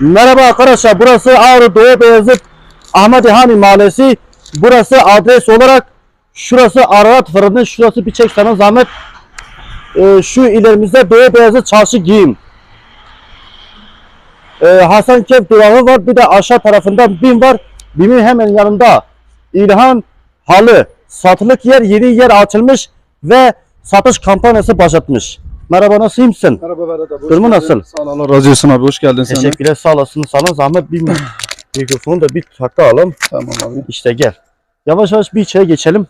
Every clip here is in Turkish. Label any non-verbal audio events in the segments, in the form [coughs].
Merhaba arkadaşlar burası Ağrı Doğu Beyazıt Ahmet Mahallesi. Burası adres olarak şurası Ararat Fırını şurası bir çek sana zahmet. Ee, şu ilerimizde Doğu Beyazıt Çarşı Giyim. Ee, Hasan Kef duvarı var bir de aşağı tarafında BİM var. BİM'in hemen yanında İlhan Halı satılık yer yeni yer açılmış ve satış kampanyası başlatmış. Merhaba nasılsın? Merhaba Berat abi. Durumu nasıl? Sağ ol Allah razı olsun abi. Hoş geldin sen de. Teşekkürler sağ olasın. Sana zahmet bir [sighs] mikrofonu da bir takalım. Tamam abi. İşte gel. Yavaş yavaş bir içeri geçelim.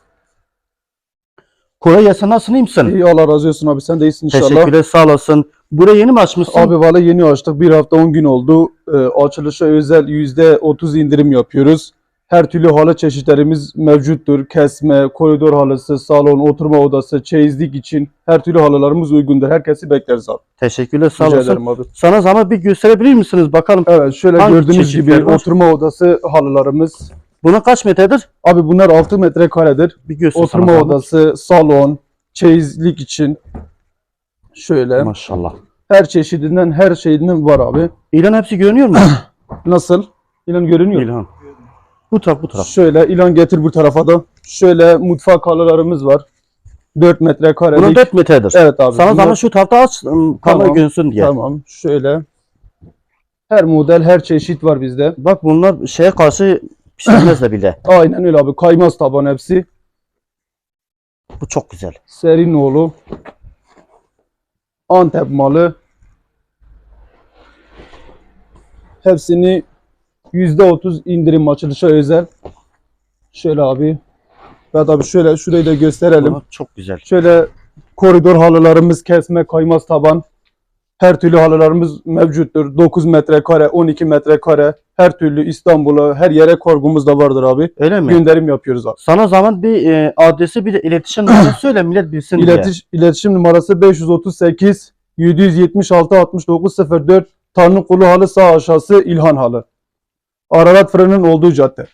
Kolay gelsin nasılsın iyi misin? İyi Allah razı olsun abi. Sen de iyisin inşallah. Teşekkürler sağ olasın. Burayı yeni mi açmışsın? Abi valla yeni açtık. Bir hafta 10 gün oldu. Ee, açılışa özel %30 indirim yapıyoruz. Her türlü halı çeşitlerimiz mevcuttur. Kesme, koridor halısı, salon, oturma odası, çeyizlik için her türlü halılarımız uygundur. Herkesi bekleriz abi. Teşekkürler sağ Rica ederim abi. Sana zahmet bir gösterebilir misiniz bakalım. Evet şöyle Hangi gördüğünüz çeşitler gibi var? oturma odası halılarımız. Buna kaç metredir? Abi bunlar 6 metrekaredir. Bir göster Oturma sana zahmet. odası, salon, çeyizlik için. Şöyle. Maşallah. Her çeşidinden, her şeyinden var abi. İlan hepsi görünüyor mu? [coughs] Nasıl? İlan görünüyor. İlhan. Bu taraf bu taraf. Şöyle ilan getir bu tarafa da. Şöyle mutfak halılarımız var. 4 metrekarelik. Bunun 4 metredir. Evet abi. Sana bunlar- zahmet şu tarafta aç kamera Tamam, görsün diye. Tamam. Şöyle. Her model, her çeşit var bizde. Bak bunlar şeye karşı pişirmez de bile. [clears throat] Aynen öyle abi. Kaymaz taban hepsi. Bu çok güzel. Serinoğlu. Antep malı. Hepsini %30 indirim açılışa özel. Şöyle abi. Evet abi şöyle şurayı da gösterelim. Çok güzel. Şöyle koridor halılarımız kesme kaymaz taban. Her türlü halılarımız mevcuttur. 9 metrekare, 12 metrekare. Her türlü İstanbul'a, her yere korgumuz da vardır abi. Öyle mi? Gönderim yapıyoruz abi. Sana zaman bir e, adresi bir de iletişim numarası [clears throat] söyle millet bilsin diye. İletiş, iletişim numarası 538 776 69 04 Tanrıkulu halı sağ aşağısı İlhan halı. Ararat fırının olduğu cadde.